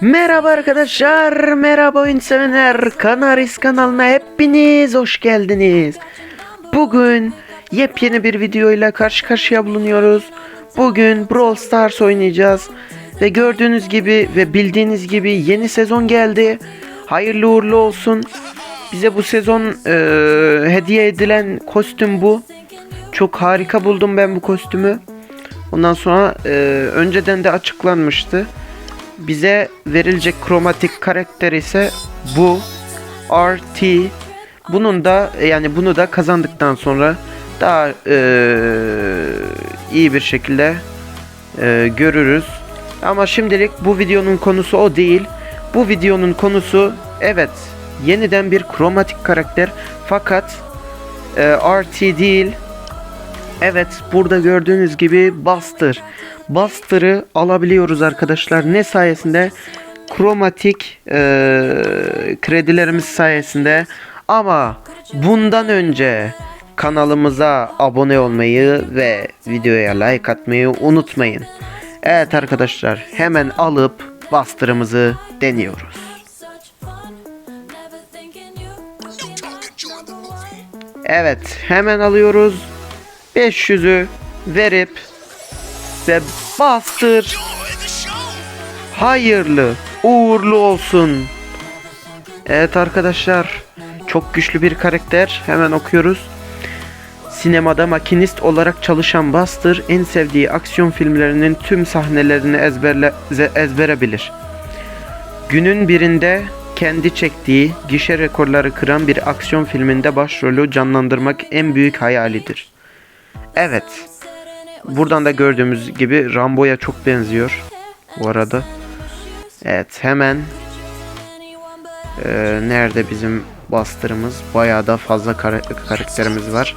Merhaba arkadaşlar, merhaba oyun sevenler. Kanaris kanalına hepiniz hoş geldiniz. Bugün yepyeni bir videoyla karşı karşıya bulunuyoruz. Bugün Brawl Stars oynayacağız. Ve gördüğünüz gibi ve bildiğiniz gibi yeni sezon geldi. Hayırlı uğurlu olsun. Bize bu sezon eee, hediye edilen kostüm bu. Çok harika buldum ben bu kostümü. Ondan sonra eee, önceden de açıklanmıştı. Bize verilecek kromatik karakter ise bu RT. Bunun da yani bunu da kazandıktan sonra daha eee, iyi bir şekilde eee, görürüz. Ama şimdilik bu videonun konusu o değil. Bu videonun konusu evet yeniden bir kromatik karakter fakat eee, RT değil Evet burada gördüğünüz gibi Buster. Buster'ı alabiliyoruz arkadaşlar. Ne sayesinde? Kromatik eee, kredilerimiz sayesinde. Ama bundan önce kanalımıza abone olmayı ve videoya like atmayı unutmayın. Evet arkadaşlar hemen alıp Buster'ımızı deniyoruz. Evet hemen alıyoruz. 500'ü verip ve bastır. Hayırlı, uğurlu olsun. Evet arkadaşlar, çok güçlü bir karakter. Hemen okuyoruz. Sinemada makinist olarak çalışan Buster en sevdiği aksiyon filmlerinin tüm sahnelerini ezberle, ezbere bilir. Günün birinde kendi çektiği gişe rekorları kıran bir aksiyon filminde başrolü canlandırmak en büyük hayalidir. Evet. Buradan da gördüğümüz gibi Rambo'ya çok benziyor. Bu arada. Evet hemen Ee, nerede bizim bastırımız? Bayağı da fazla kara- karakterimiz var.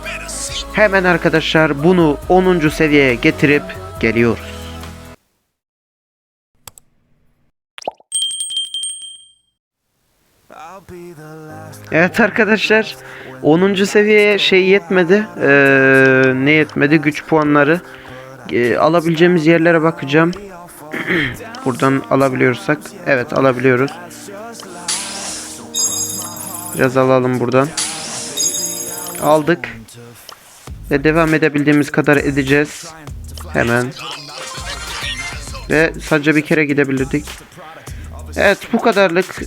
Hemen arkadaşlar bunu 10. seviyeye getirip geliyoruz. Evet arkadaşlar 10. seviyeye şey yetmedi. Ee, ne yetmedi? Güç puanları. Ee, alabileceğimiz yerlere bakacağım. Buradan alabiliyorsak. Evet alabiliyoruz. Biraz alalım buradan. Aldık. Ve devam edebildiğimiz kadar edeceğiz. Hemen. Ve sadece bir kere gidebilirdik. Evet bu kadarlık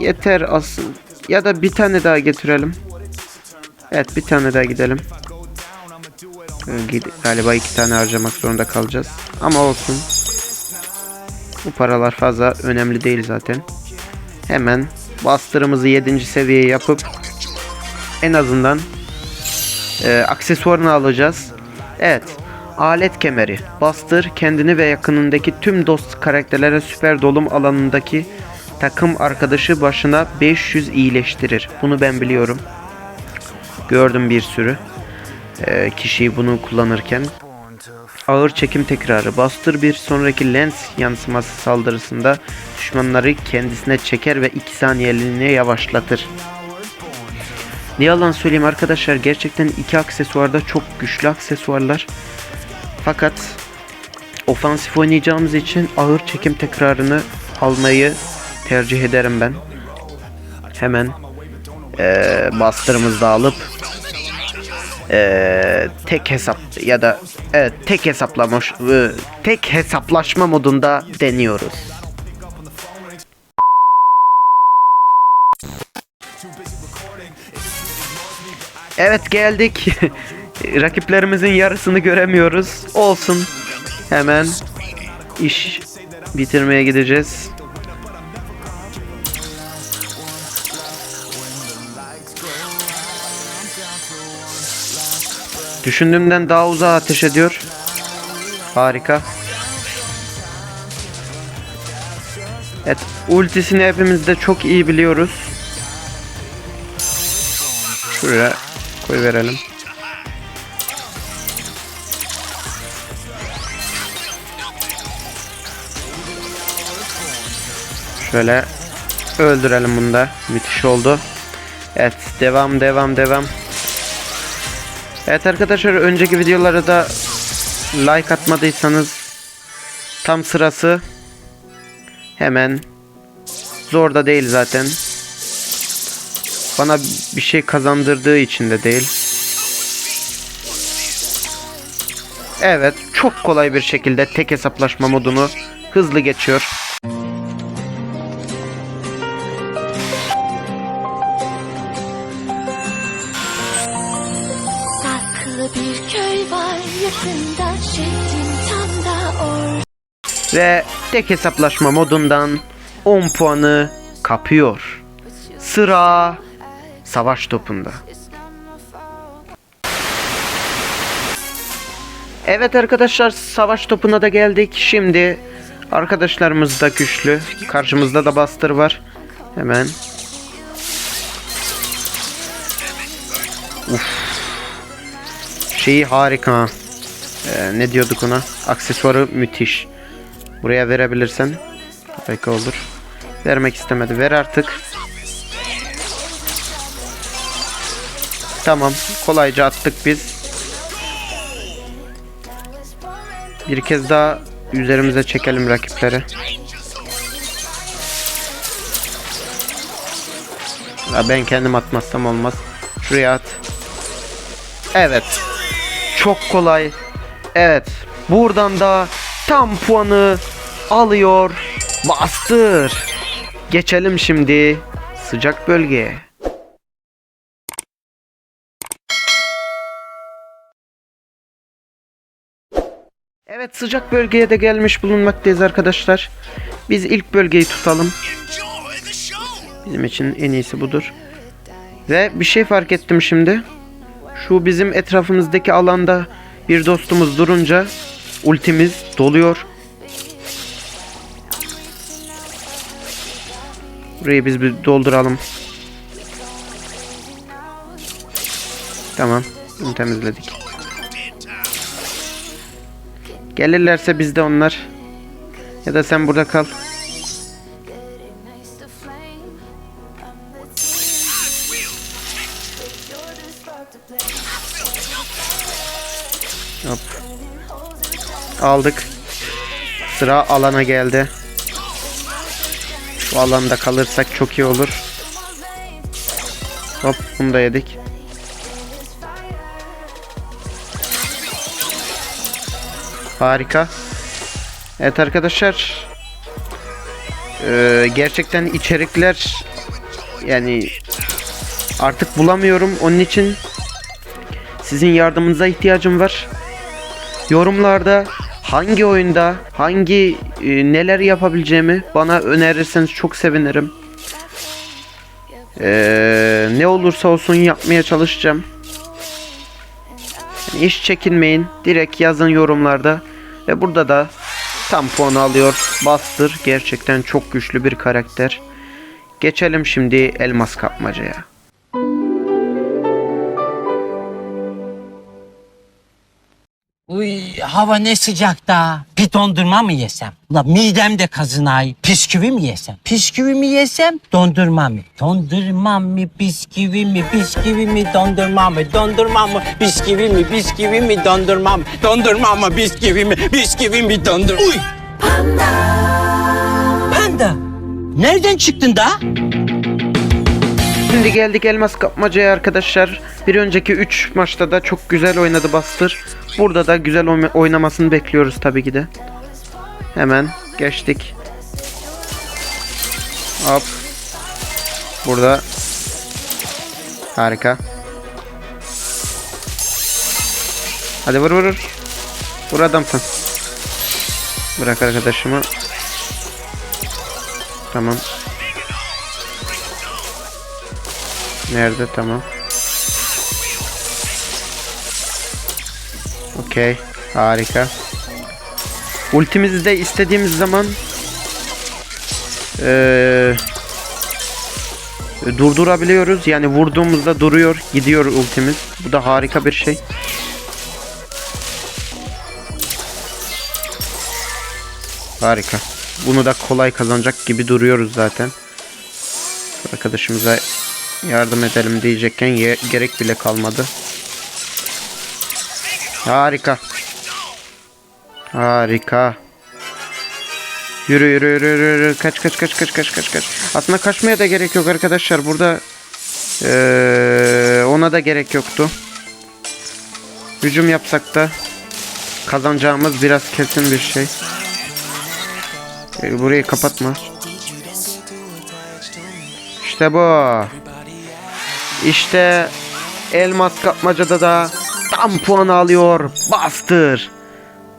yeter aslında. Ya da bir tane daha getirelim. Evet bir tane daha gidelim. Ee, Galiba iki tane harcamak zorunda kalacağız. Ama olsun. Bu paralar fazla önemli değil zaten. Hemen bastırımızı 7. seviyeye yapıp en azından e, aksesuarını alacağız. Evet. Alet kemeri. Bastır kendini ve yakınındaki tüm dost karakterlere süper dolum alanındaki takım arkadaşı başına 500 iyileştirir. Bunu ben biliyorum. Gördüm bir sürü e, kişiyi bunu kullanırken. Ağır çekim tekrarı. Bastır bir sonraki lens yansıması saldırısında düşmanları kendisine çeker ve 2 saniyeliğine yavaşlatır. Ne yalan söyleyeyim arkadaşlar gerçekten iki aksesuarda çok güçlü aksesuarlar. Fakat ofansif oynayacağımız için ağır çekim tekrarını almayı tercih ederim ben. Hemen eee bastırımızı da alıp eee, tek hesap ya da evet tek hesaplama eee, tek hesaplaşma modunda deniyoruz. Evet geldik. Rakiplerimizin yarısını göremiyoruz. Olsun. Hemen iş bitirmeye gideceğiz. Düşündüğümden daha uzağa ateş ediyor. Harika. Evet, ultisini hepimiz de çok iyi biliyoruz. Şuraya koy verelim. Şöyle öldürelim bunu da. Müthiş oldu. Evet devam devam devam. Evet arkadaşlar önceki videolara da like atmadıysanız tam sırası Hemen zor da değil zaten. Bana bir şey kazandırdığı için de değil. Evet, çok kolay bir şekilde tek hesaplaşma modunu hızlı geçiyor. Bir köy var yakında şehrin tam da or. Ve tek hesaplaşma modundan 10 puanı kapıyor. Sıra savaş topunda. Evet arkadaşlar savaş topuna da geldik. Şimdi arkadaşlarımız da güçlü. Karşımızda da bastır var. Hemen. Uf. Şeyi harika. Ee, ne diyorduk ona? Aksesuarı müthiş. Buraya verebilirsen harika olur. Vermek istemedi. Ver artık. Tamam. Kolayca attık biz. Bir kez daha üzerimize çekelim rakipleri. Ben kendim atmazsam olmaz. Şuraya at. Evet. Çok kolay. Evet. Buradan da tam puanı alıyor. Bastır. Geçelim şimdi sıcak bölgeye. Evet sıcak bölgeye de gelmiş bulunmaktayız arkadaşlar. Biz ilk bölgeyi tutalım. Bizim için en iyisi budur. Ve bir şey fark ettim şimdi. Şu bizim etrafımızdaki alanda bir dostumuz durunca ultimiz doluyor. Burayı biz bir dolduralım. Tamam. Bunu temizledik. Gelirlerse bizde onlar. Ya da sen burada kal. Aldık. Sıra alana geldi. Bu alanda kalırsak çok iyi olur. Hop bunu da yedik. Harika. Evet arkadaşlar. Ee, gerçekten içerikler yani artık bulamıyorum. Onun için sizin yardımınıza ihtiyacım var. Yorumlarda hangi oyunda hangi e, neler yapabileceğimi bana önerirseniz çok sevinirim. Ee, ne olursa olsun yapmaya çalışacağım. Yani hiç çekinmeyin. Direkt yazın yorumlarda. Ve burada da tam puanı alıyor. Bastır. Gerçekten çok güçlü bir karakter. Geçelim şimdi elmas kapmacaya. Uy hava ne sıcak da. Bir dondurma mı yesem? La midem de kazınay. Bisküvi mi yesem? Bisküvi mi yesem? Dondurma mı? Dondurma mı? Bisküvi mi? Bisküvi mi? Dondurma mı? Dondurma mı? Bisküvi mi? Bisküvi mi? Dondurma mı? Dondurma mı? Bisküvi mi? Bisküvi mi? Dondur... Uy! Panda! Panda! Nereden çıktın da? Şimdi geldik elmas kapmacaya arkadaşlar. Bir önceki 3 maçta da çok güzel oynadı Bastır. Burada da güzel oy- oynamasını bekliyoruz tabii ki de. Hemen geçtik. Hop. Burada. Harika. Hadi vur vur vur. Vur adamsın. Bırak arkadaşımı. Tamam. Nerede? Tamam. Okey. Harika. Ultimizi de istediğimiz zaman eee, durdurabiliyoruz. Yani vurduğumuzda duruyor, gidiyor ultimiz. Bu da harika bir şey. Harika. Bunu da kolay kazanacak gibi duruyoruz zaten. Arkadaşımıza yardım edelim diyecekken ye- gerek bile kalmadı. Harika. Harika. Yürü yürü yürü yürü. Kaç kaç kaç kaç kaç kaç kaç. Aslında kaçmaya da gerek yok arkadaşlar. Burada eee, ona da gerek yoktu. Hücum yapsak da kazanacağımız biraz kesin bir şey. Burayı kapatma. İşte bu. İşte elmas kapmacada da tam puan alıyor. Bastır.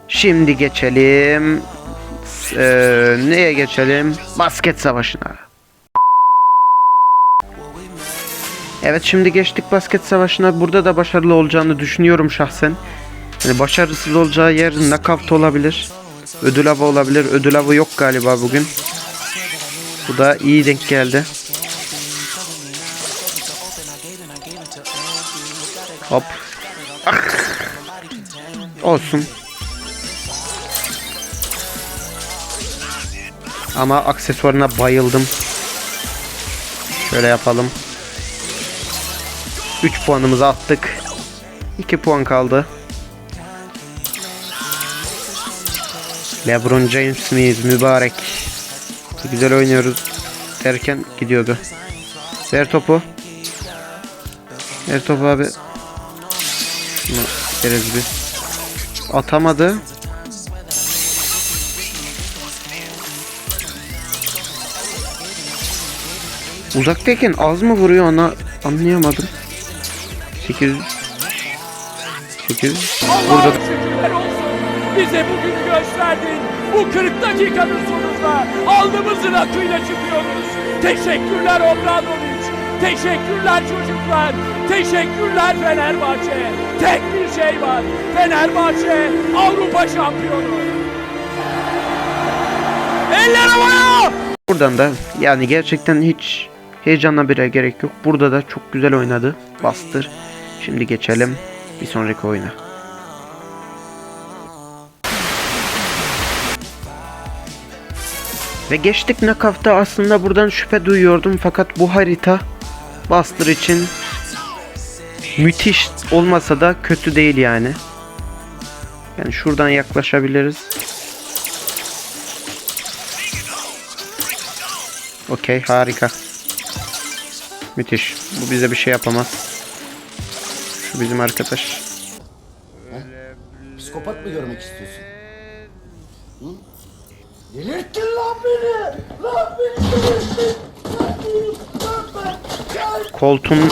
Şimdi geçelim. Eee, neye geçelim? Basket savaşına. Evet şimdi geçtik basket savaşına. Burada da başarılı olacağını düşünüyorum şahsen. Yani başarısız olacağı yer knockout olabilir. Ödül avı olabilir. Ödül avı yok galiba bugün. Bu da iyi denk geldi. Hop. Ah. Olsun. Ama aksesuarına bayıldım. Şöyle yapalım. 3 puanımızı attık. 2 puan kaldı. LeBron James miyiz mübarek. Güzel oynuyoruz derken gidiyordu. Ver topu. Ver topu abi. Şunu veririz bir. Atamadı. Uzaktayken az mı vuruyor ona anlayamadım. 8 8 Burada. Bize bugün gösterdin. Bu 40 dakikanın sonunda alnımızın akıyla çıkıyoruz. Teşekkürler Obradoviç. Teşekkürler çocuklar. Teşekkürler Fenerbahçe. Tek bir şey var. Fenerbahçe Avrupa şampiyonu. Eller havaya! Buradan da yani gerçekten hiç heyecanla bile gerek yok. Burada da çok güzel oynadı. Bastır. Şimdi geçelim bir sonraki oyuna. Ve geçtik nakafta aslında buradan şüphe duyuyordum fakat bu harita Bastır için müthiş olmasa da kötü değil yani. Yani şuradan yaklaşabiliriz. Okey harika. Müthiş. Bu bize bir şey yapamaz. Şu bizim arkadaş. Psikopat mı görmek istiyorsun? Hı? Delirttin lan beni! Lan beni delirttin! Lan!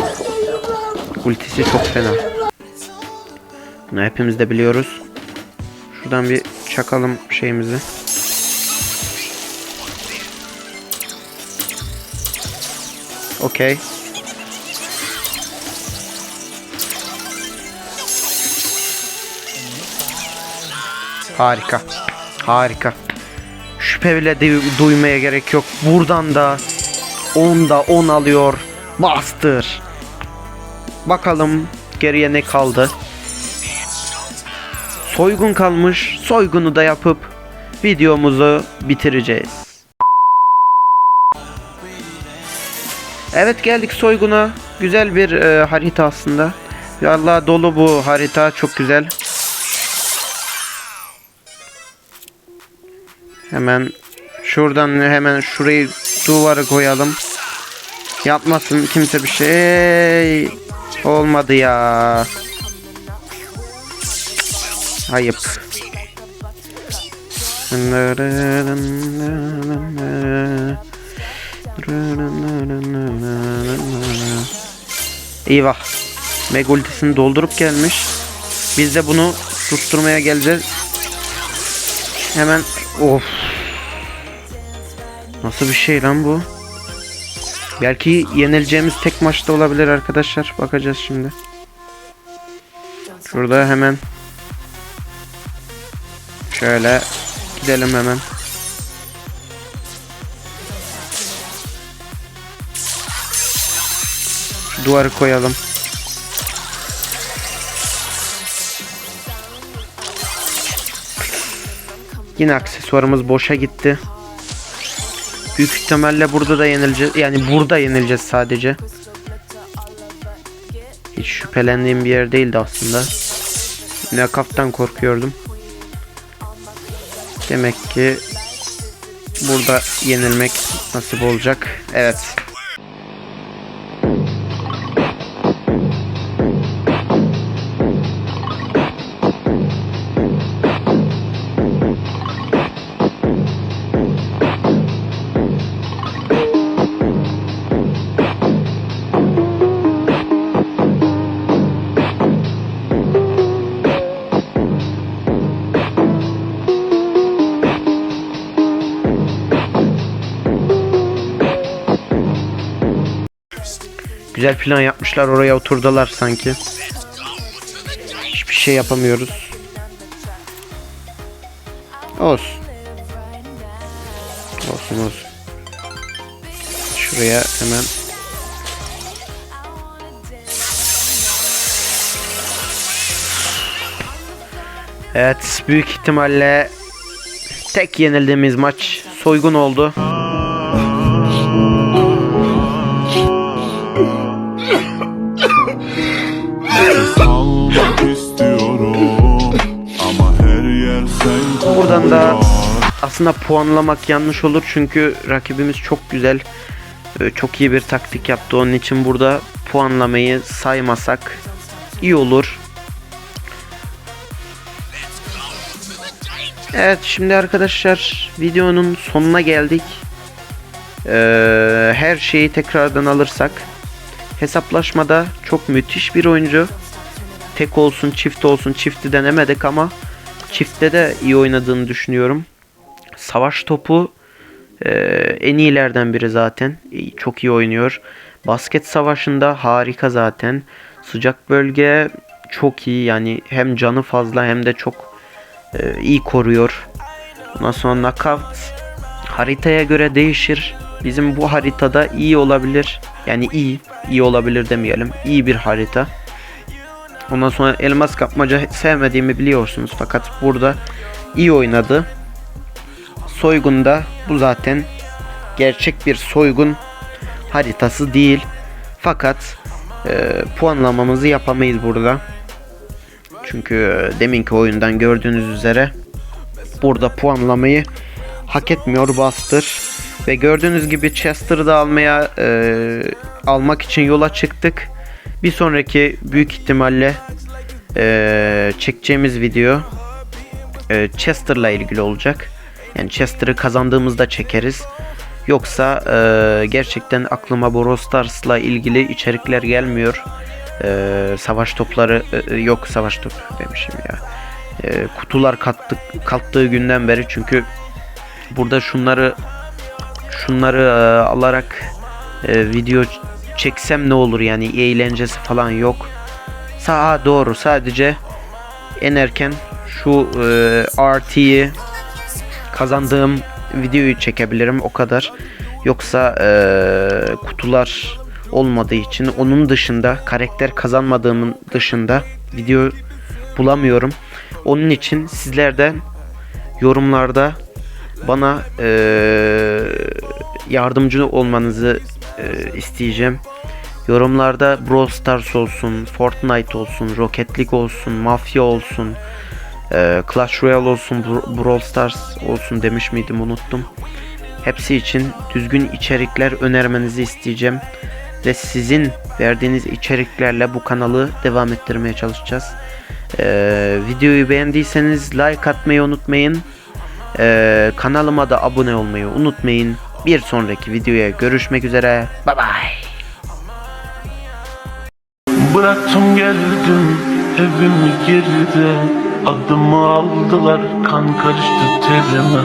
ultisi çok fena. Bunu hepimiz de biliyoruz. Şuradan bir çakalım şeyimizi. Okey. Harika. Harika. Şüphe bile du- duymaya gerek yok. Buradan da 10'da 10 alıyor. Master. Bakalım geriye ne kaldı? Soygun kalmış. Soygunu da yapıp videomuzu bitireceğiz. Evet geldik soyguna. Güzel bir e, harita aslında. Vallahi dolu bu harita çok güzel. Hemen şuradan hemen şurayı duvara koyalım. Yapmasın kimse bir şey. Olmadı ya. Ayıp. Eyvah. Meg doldurup gelmiş. Biz de bunu susturmaya geleceğiz. Hemen of. Nasıl bir şey lan bu? Belki yenileceğimiz tek maçta olabilir arkadaşlar. Bakacağız şimdi. Şurada hemen şöyle gidelim hemen. Şu duvarı koyalım. Yine aksesuarımız boşa gitti. Büyük ihtimalle burada da yenileceğiz. Yani burada yenileceğiz sadece. Hiç şüphelendiğim bir yer değildi aslında. Nakaftan korkuyordum. Demek ki burada yenilmek nasip olacak. Evet. Güzel plan yapmışlar. Oraya oturdular sanki. Hiçbir şey yapamıyoruz. Olsun. Olsun olsun. Şuraya hemen Evet büyük ihtimalle tek yenildiğimiz maç soygun oldu. Sen Buradan da koruyor. aslında puanlamak yanlış olur çünkü rakibimiz çok güzel e, çok iyi bir taktik yaptı onun için burada puanlamayı saymasak iyi olur. Evet şimdi arkadaşlar videonun sonuna geldik. Ee, her şeyi tekrardan alırsak hesaplaşmada çok müthiş bir oyuncu. Tek olsun çift olsun çifti denemedik ama çiftte de iyi oynadığını düşünüyorum. Savaş topu e, en iyilerden biri zaten. Çok iyi oynuyor. Basket savaşında harika zaten. Sıcak bölge çok iyi yani hem canı fazla hem de çok e, iyi koruyor. Ondan sonra knockout haritaya göre değişir. Bizim bu haritada iyi olabilir. Yani iyi, iyi olabilir demeyelim. İyi bir harita. Ondan sonra elmas kapmaca sevmediğimi biliyorsunuz fakat burada iyi oynadı. Soygunda bu zaten gerçek bir soygun haritası değil. Fakat e, puanlamamızı yapamayız burada. Çünkü e, deminki oyundan gördüğünüz üzere burada puanlamayı hak etmiyor Buster. Ve gördüğünüz gibi Chester'ı da almaya e, almak için yola çıktık. Bir sonraki büyük ihtimalle e, çekeceğimiz video e, Chester'la ilgili olacak. Yani Chester'ı kazandığımızda çekeriz. Yoksa e, gerçekten aklıma Brawl Stars'la ilgili içerikler gelmiyor. E, savaş topları e, e, yok savaş top demişim ya. E, kutular kattık kalktığı günden beri çünkü burada şunları şunları e, alarak e, video çeksem ne olur yani eğlencesi falan yok. Sağa doğru sadece en erken şu e, RT'yi kazandığım videoyu çekebilirim o kadar. Yoksa e, kutular olmadığı için onun dışında karakter kazanmadığımın dışında video bulamıyorum. Onun için sizlerden yorumlarda bana e, yardımcı olmanızı e, isteyeceğim. Yorumlarda Brawl Stars olsun, Fortnite olsun, Rocket League olsun, Mafya olsun, e, Clash Royale olsun, Br- Brawl Stars olsun demiş miydim unuttum. Hepsi için düzgün içerikler önermenizi isteyeceğim. Ve sizin verdiğiniz içeriklerle bu kanalı devam ettirmeye çalışacağız. E, videoyu beğendiyseniz like atmayı unutmayın. E, kanalıma da abone olmayı unutmayın. Bir sonraki videoya görüşmek üzere. Bye bye. Bıraktım geldim evim geride Adımı aldılar kan karıştı terime